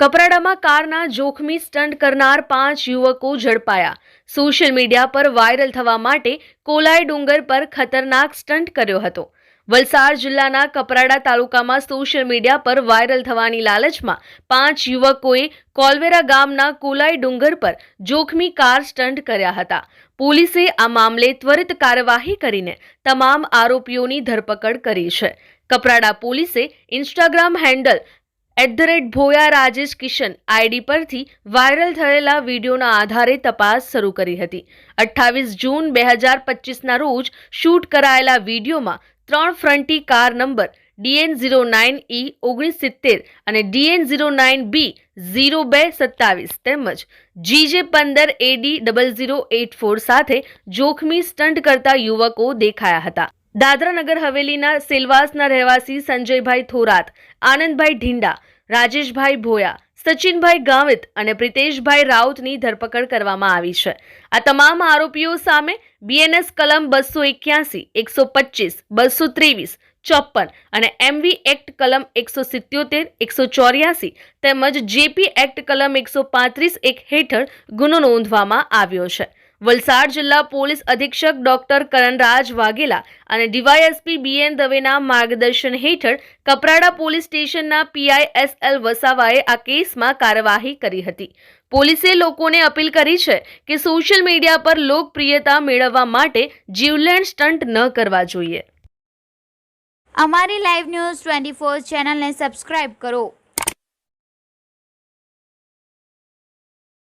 કપરાડામાં કારના જોખમી સ્ટન્ટ કરનાર પાંચ યુવકો ઝડપાયા. સોશિયલ મીડિયા પર વાયરલ થવા માટે કોલાઈ ડુંગર પર ખતરનાક સ્ટન્ટ કર્યો હતો. વલસાડ જિલ્લાના કપરાડા તાલુકામાં સોશિયલ મીડિયા પર વાયરલ થવાની લાલચમાં પાંચ યુવકોએ કોલવેરા ગામના કોલાઈ ડુંગર પર જોખમી કાર સ્ટન્ટ કર્યા હતા. પોલીસે આ મામલે ત્વરિત કાર્યવાહી કરીને તમામ આરોપીઓની ધરપકડ કરી છે. કપરાડા પોલીસે Instagram handle at the rate Bhoya Rajesh Kishan ID પરથી વાયરલ થયેલા વિડીયોના આધારે તપાસ શરૂ કરી હતી. અઠ્ઠાવીસ જૂન બે હજાર પચીસના રોજ શૂટ કરાયેલા વિડીયોમાં ત્રણ ફ્રન્ટી car number DN zero nine E ઓગણીસ સિત્તેર અને DN zero nine B zero બે સત્તાવીસ તેમજ જીજે પંદર AD double zero eight four સાથે જોખમી સ્ટન્ટ કરતા યુવકો દેખાયા હતા. દાદરા નગર હવેલીના સેલવાસના રહેવાસી સંજયભાઈ થોરાત, આનંદભાઈ ઢીંડા, રાજેશભાઈ ભોયા, સચિનભાઈ ગાવિત અને પ્રિતેશભાઈ રાઉતની ધરપકડ કરવામાં આવી છે. આ તમામ આરોપીઓ સામે બીએનએસ કલમ બસો એક્યાસી, એકસો પચીસ, બસો ત્રેવીસ ચોપન અને એમવી એક્ટ કલમ એકસો સિત્યોતેર, એકસો ચોર્યાસી તેમજ જેપી એક્ટ કલમ એકસો પાંત્રીસ એક હેઠળ ગુનો નોંધવામાં આવ્યો છે. વલસાડ જિલ્લા પોલીસ અધિક્ષક ડોક્ટર કરણરાજ વાઘેલા અને ડીવાયએસપી બીએન દવેના માર્ગદર્શન હેઠળ કપરાડા પોલીસ સ્ટેશનના પીઆઈ એસ એલ વસાવાએ આ કેસમાં કાર્યવાહી કરી હતી. પોલીસે લોકોને અપીલ કરી છે કે સોશિયલ મીડિયા પર લોકપ્રિયતા મેળવવા માટે જીવલેણ સ્ટન્ટ ન કરવા જોઈએ. અમારી લાઈવ ન્યૂઝ ટ્વેન્ટી ફોર ચેનલને સબસ્ક્રાઇબ કરો.